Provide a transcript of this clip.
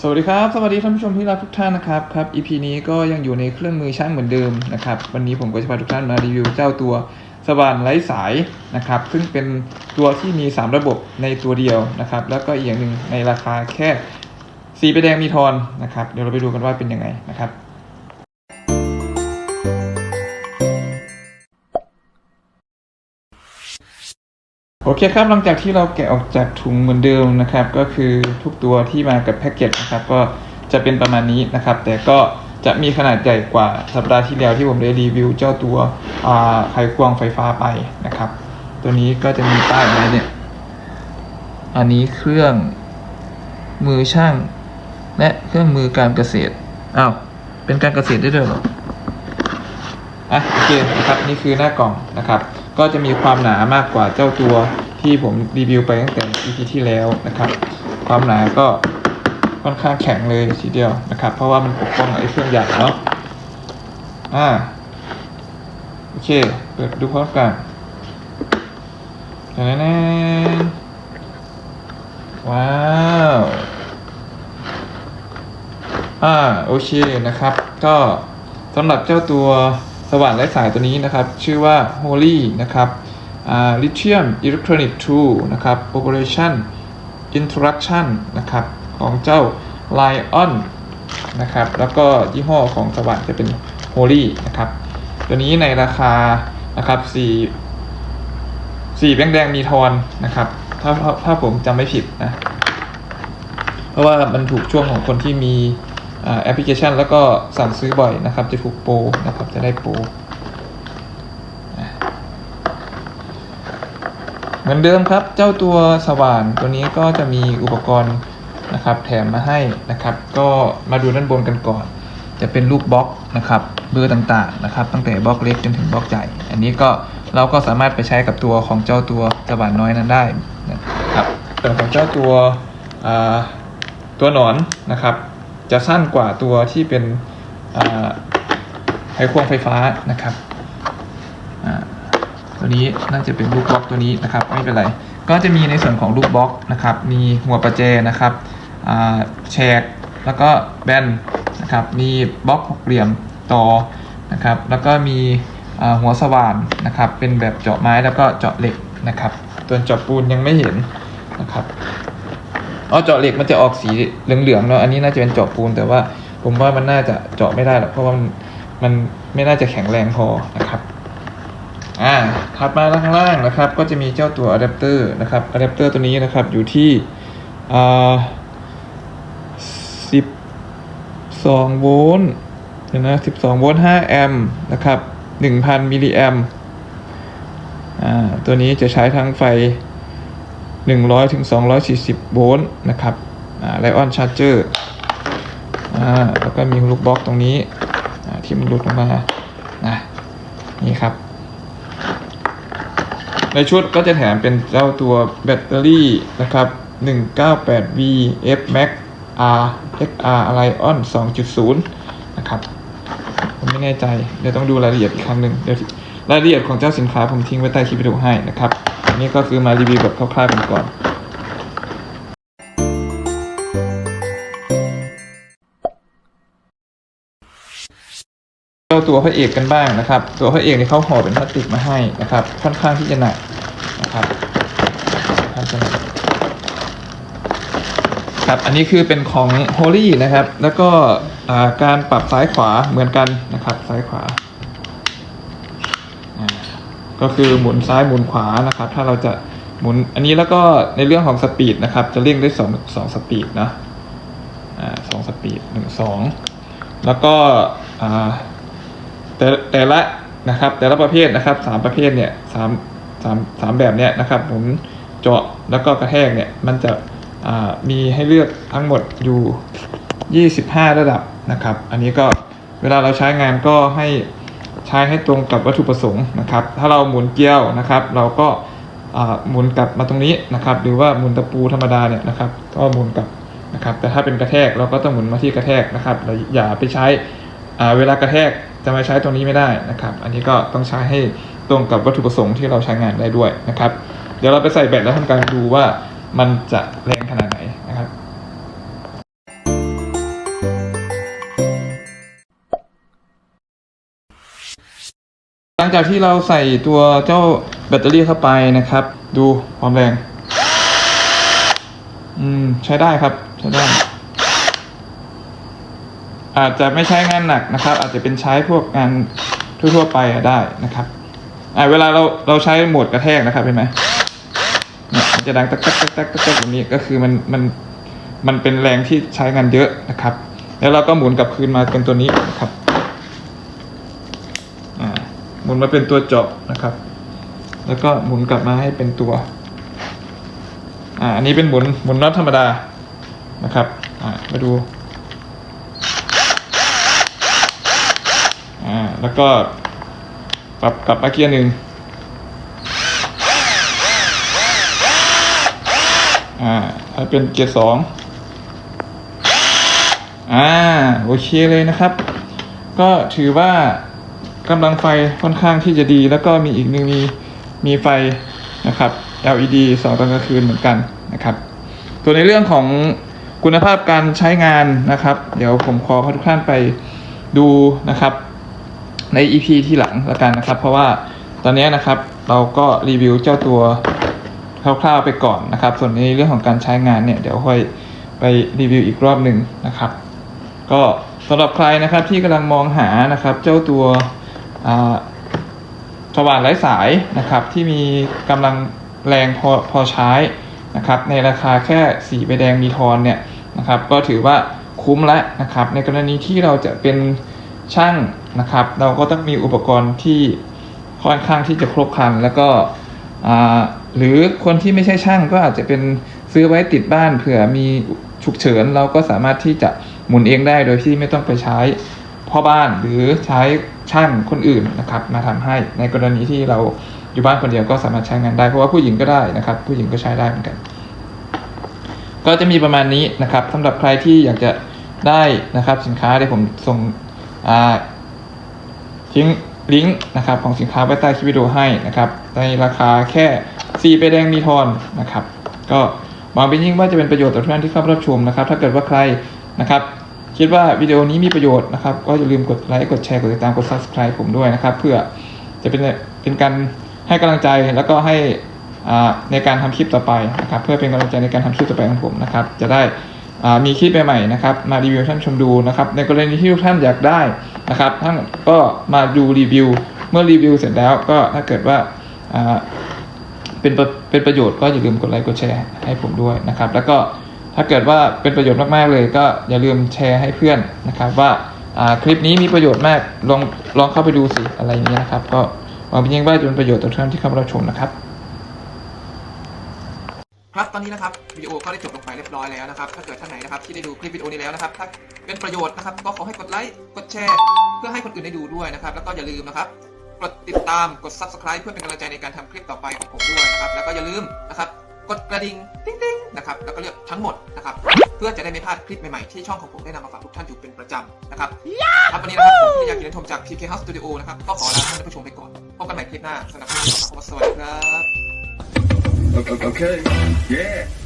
สวัสดีครับ สวัสดีท่านผู้ชมที่รักทุกท่านนะครับครับ EP นี้ก็ยังอยู่ในเครื่องมือช่างเหมือนเดิมนะครับวันนี้ผมก็จะพาทุกท่านมารีวิวเจ้าตัวสว่านไร้สายนะครับซึ่งเป็นตัวที่มี 3 ระบบในตัวเดียวนะครับแล้วก็อีกอย่างหนึ่งในราคาแค่สีไปแดงมีทอนนะครับเดี๋ยวเราไปดูกันว่าเป็นยังไงนะครับ โอเคครับหลังจากที่เราแกะออกจากถุงเหมือนเดิมนะครับ ก็คือทุกตัวที่มากับแพ็กเกจนะครับ ก็จะเป็นประมาณนี้นะครับ แต่ก็จะมีขนาดใหญ่กว่าสัปดาห์ที่แล้วที่ผมได้รีวิวเจ้าตัวไขควงไฟฟ้าไปนะครับ ตัวนี้ก็จะมีป้ายไว้เนี่ย อันนี้เครื่องมือช่าง และเครื่องมือการเกษตรอ้าวเป็นการเกษตรได้ด้วยเหรออะโอเคนะครับนี่คือหน้ากล่องนะครับ ก็จะมีความหนามากกว่าเจ้าตัวที่ผมรีวิวไปตั้งแต่ EP ที่แล้วนะครับ ความหนาก็ค่อนข้างแข็งเลยทีเดียวนะครับ เพราะว่ามันปกป้องไอ้เครื่องใหญ่เนาะอ่าโอเคเปิดดูพร้อมกันแน่ๆว้าวอ่าโอเคนะครับ ก็สำหรับเจ้าตัว สว่านไร้สายตัวนี้นะครับ ชื่อว่า Holy นะครับอ่า Lithium Electronic Tool นะครับ Operation Introduction นะครับ ของเจ้า Lion นะครับ แล้วก็ยี่ห้อของสว่านจะเป็น Holy นะครับ ตัวนี้ในราคานะครับ4 4แบงแดงมีทอนนะครับ ถ้าถ้าผมจำไม่ผิดนะ เพราะว่ามันถูกช่วงของคนที่มี แอปพลิเคชัน แล้วก็สั่งซื้อบ่อยนะครับ จะถูกโปรนะครับจะได้โปรเหมือนเดิมครับ เจ้าตัวสว่านตัวนี้ก็จะมีอุปกรณ์นะครับแถมมาให้นะครับ ก็มาดูด้านบนกันก่อน จะเป็นรูปบล็อกนะครับเบอร์ต่างๆนะครับตั้งแต่บล็อกเล็กจนถึงบล็อกใหญ่ อันนี้ก็เราก็สามารถไปใช้กับตัวของเจ้าตัวสว่านน้อยนั้นได้นะครับส่วนของเจ้าตัวตัวหนอนนะครับ จะสั้นกว่าตัวที่เป็นไขควงไฟฟ้านะครับตัวนี้น่าจะเป็นลูกบล็อกตัวนี้นะครับไม่เป็นไร ก็จะมีในส่วนของลูกบล็อกนะครับ มีหัวประแจนะครับแฉกแล้วก็แบนนะครับ มีบล็อกหกเหลี่ยมต่อนะครับ แล้วก็มีหัวสว่านนะครับ เป็นแบบเจาะไม้แล้วก็เจาะเหล็กนะครับ ตัวเจาะปูนยังไม่เห็นนะครับ อ๋อเจาะเหล็กมันจะออกสีเหลืองๆเนาะอันนี้น่าจะเป็นเจาะปูน แต่ว่าผมว่ามันน่าจะเจาะไม่ได้หรอกเพราะว่ามันมันไม่น่าจะแข็งแรงพอนะครับอ่าถัดมาข้างล่างนะครับ ก็จะมีเจ้าตัวอะแดปเตอร์นะครับอะแดปเตอร์ตัวนี้นะครับอยู่ที่อ่าสิบสองโวลต์เดี๋ยวนะสิบสองโวลต์ห้าแอมป์นะครับหนึ่งพันมิลลิแอมป์อ่าตัวนี้จะใช้ทั้งไฟ 100ถึง240 โวลต์นะครับอ่าไลออนชาร์เจอร์อ่าแล้วก็มีลูกบล็อกตรงนี้อ่าที่มันหลุดออกมานะนี่ครับ ในชุดก็จะแถมเป็นเจ้าตัวแบตเตอรี่นะครับ 198V F Max R XR Lion 2.0 นะครับ ผมไม่แน่ใจ เดี๋ยวต้องดูรายละเอียดอีกครั้งหนึ่งเดี๋ยวรายละเอียดของเจ้าสินค้าผมทิ้งไว้ใต้คลิปวิดีโอให้นะครับ นี้ก็คือมารีวิวแบบคร่าวๆกันก่อนเจ้าตัวพระเอกกันบ้างนะครับ ตัวพระเอกนี่เขาห่อเป็นพลาสติกมาให้นะครับ ค่อนข้างที่จะหนักนะครับค่อนข้างหนักครับ อันนี้คือเป็นของ Holy นะครับ แล้วก็การปรับซ้ายขวาเหมือนกันนะครับ ซ้ายขวา ก็คือหมุนซ้ายหมุนขวานะครับ ถ้าเราจะหมุนอันนี้แล้วก็ในเรื่องของสปีดนะครับ จะเร่งได้สองสองสปีดนะอ่าสองสปีดหนึ่งสองแล้วก็อ่าแต่แต่ละนะครับ แต่ละประเภทนะครับสามประเภทเนี่ยสามสามสามแบบเนี่ยนะครับหมุนเจาะแล้วก็กระแทกเนี่ยมันจะอ่ามีให้เลือกทั้งหมดอยู่ 25 ระดับนะครับ อันนี้ก็เวลาเราใช้งานก็ให้ ใช้ให้ตรงกับวัตถุประสงค์นะครับ ถ้าเราหมุนเกลียวนะครับ เราก็หมุนกลับมาตรงนี้นะครับ หรือว่าหมุนตะปูธรรมดาเนี่ยนะครับ ก็หมุนกลับนะครับ แต่ถ้าเป็นกระแทกเราก็ต้องหมุนมาที่กระแทกนะครับเราอย่าไปใช้เวลากระแทกจะมาใช้ตรงนี้ไม่ได้นะครับ อันนี้ก็ต้องใช้ให้ตรงกับวัตถุประสงค์ที่เราใช้งานได้ด้วยนะครับ เดี๋ยวเราไปใส่แบตแล้วทำการดูว่ามันจะแรงขนาดไหน จากที่เราใส่ตัวเจ้าแบตเตอรี่เข้าไปนะครับ ดูความแรง อืม ใช้ได้ครับ ใช้ได้ อาจจะไม่ใช้งานหนักนะครับ อาจจะเป็นใช้พวกงานทั่วๆไปได้นะครับอ่าเวลาเราเราใช้โหมดกระแทกนะครับเห็นไหมเนี่ยมันจะดังตักตักตักตักตักแบบนี้ก็คือมันมันมันเป็นแรงที่ใช้งานเยอะนะครับ แล้วเราก็หมุนกลับคืนมาเป็นตัวนี้นะครับ หมุนมาเป็นตัวจาะนะครับ แล้วก็หมุนกลับมาให้เป็นตัว อ่า อันนี้เป็นหมุนหมุนน็อตธรรมดานะครับ อ่า มาดู อ่า แล้วก็ปรับกลับมาเกียร์หนึ่งอ่าถ้าเป็นเกียร์สองอ่า โอเคเลยนะครับ ก็ถือว่า กำลังไฟค่อนข้างที่จะดี แล้วก็มีอีกหนึ่งมีมีไฟนะครับ LED สองตอนกลางคืนเหมือนกันนะครับตัวในเรื่องของคุณภาพการใช้งานนะครับ เดี๋ยวผมขอพาทุกท่านไปดูนะครับใน EP ที่หลังแล้วกันนะครับ เพราะว่าตอนนี้นะครับเราก็รีวิวเจ้าตัวคร่าวๆไปก่อนนะครับ ส่วนในเรื่องของการใช้งานเนี่ยเดี๋ยวค่อยไปรีวิวอีกรอบหนึ่งนะครับ ก็สำหรับใครนะครับที่กำลังมองหานะครับ เจ้าตัว สว่านไร้สายนะครับที่มีกำลังแรงพอพอใช้นะครับในราคาแค่สีใบแดงมีทอนเนี่ยนะครับก็ถือว่าคุ้มแล้วนะครับในกรณีที่เราจะเป็นช่างนะครับเราก็ต้องมีอุปกรณ์ที่ค่อนข้างที่จะครบครัน แล้วก็หรือคนที่ไม่ใช่ช่างก็อาจจะเป็นซื้อไว้ติดบ้านเผื่อมีฉุกเฉิน เราก็สามารถที่จะหมุนเองได้โดยที่ไม่ต้องไปใช้ พ่อบ้านหรือใช้ช่างคนอื่นนะครับมาทำให้ในกรณีที่เราอยู่บ้านคนเดียวก็สามารถใช้งานได้เพราะว่าผู้หญิงก็ได้นะครับ ผู้หญิงก็ใช้ได้เหมือนกัน ก็จะมีประมาณนี้นะครับสำหรับใครที่อยากจะได้นะครับสินค้าเดี๋ยวผมส่งทิ้งลิงก์นะครับของสินค้าไว้ใต้คลิปวิดีโอให้นะครับในราคาแค่ 4 ไปแดงมีทอนนะครับ ก็หวังเป็นยิ่งว่าจะเป็นประโยชน์ต่อท่านที่เข้ารับชมนะครับ ถ้าเกิดว่าใครนะครับ คิดว่าวิดีโอนี้มีประโยชน์นะครับ ก็อย่าลืมกดไลค์ กดแชร์ กดติดตาม กด subscribe ผมด้วยนะครับ เพื่อจะเป็นเป็นการให้กำลังใจแล้วก็ให้อ่าในการทำคลิปต่อไปนะครับ เพื่อเป็นกำลังใจในการทำคลิปต่อไปของผมนะครับ จะได้อ่ามีคลิปใหม่ๆนะครับ มารีวิวท่านชมดูนะครับ ในกรณีที่ทุกท่านอยากได้นะครับ ท่านก็มาดูรีวิว เมื่อรีวิวเสร็จแล้วก็ถ้าเกิดว่าอ่าเป็นเป็นประโยชน์ก็อย่าลืมกดไลค์กดแชร์ให้ผมด้วยนะครับ แล้วก็ ถ้าเกิดว่าเป็นประโยชน์มากๆเลย ก็อย่าลืมแชร์ให้เพื่อนนะครับ ว่าคลิปนี้มีประโยชน์มากลองลองเข้าไปดูสิอะไรอย่างเงี้นะครับ ก็หวังเป็นยิ่งว่าจะเป็นประโยชน์ต่อท่านที่เข้ามารับชมนะครับ ครับตอนนี้นะครับวิดีโอก็ได้จบลงไปเรียบร้อยแล้วนะครับ ถ้าเกิดท่านไหนนะครับที่ได้ดูคลิปวิดีโอนี้แล้วนะครับ ถ้าเป็นประโยชน์นะครับ ก็ขอให้กดไลค์กดแชร์ เพื่อให้คนอื่นได้ดูด้วยนะครับ แล้วก็อย่าลืมนะครับกดติดตามกด subscribe เพื่อเป็นกำลังใจในการทำคลิปต่อไปของผมด้วยนะครับ แล้วก็อย่าลืมนะครับ กดกระดิ่งติ๊งติ๊งนะครับแล้วก็เลือกทั้งหมดนะครับเพื่อจะได้ไม่พลาดคลิปใหม่ๆที่ช่องของผมได้นำมาฝากทุกท่านอยู่เป็นประจำนะครับครับวันนี้นะครับผมพิยากินชมจาก PK House Studio นะครับก็ขอลาท่านผู้ชมไปก่อนพบกันใหม่คลิปหน้าสำหรับคลิปนี้ขอสวัสดีครับ Okay. okay. Yeah.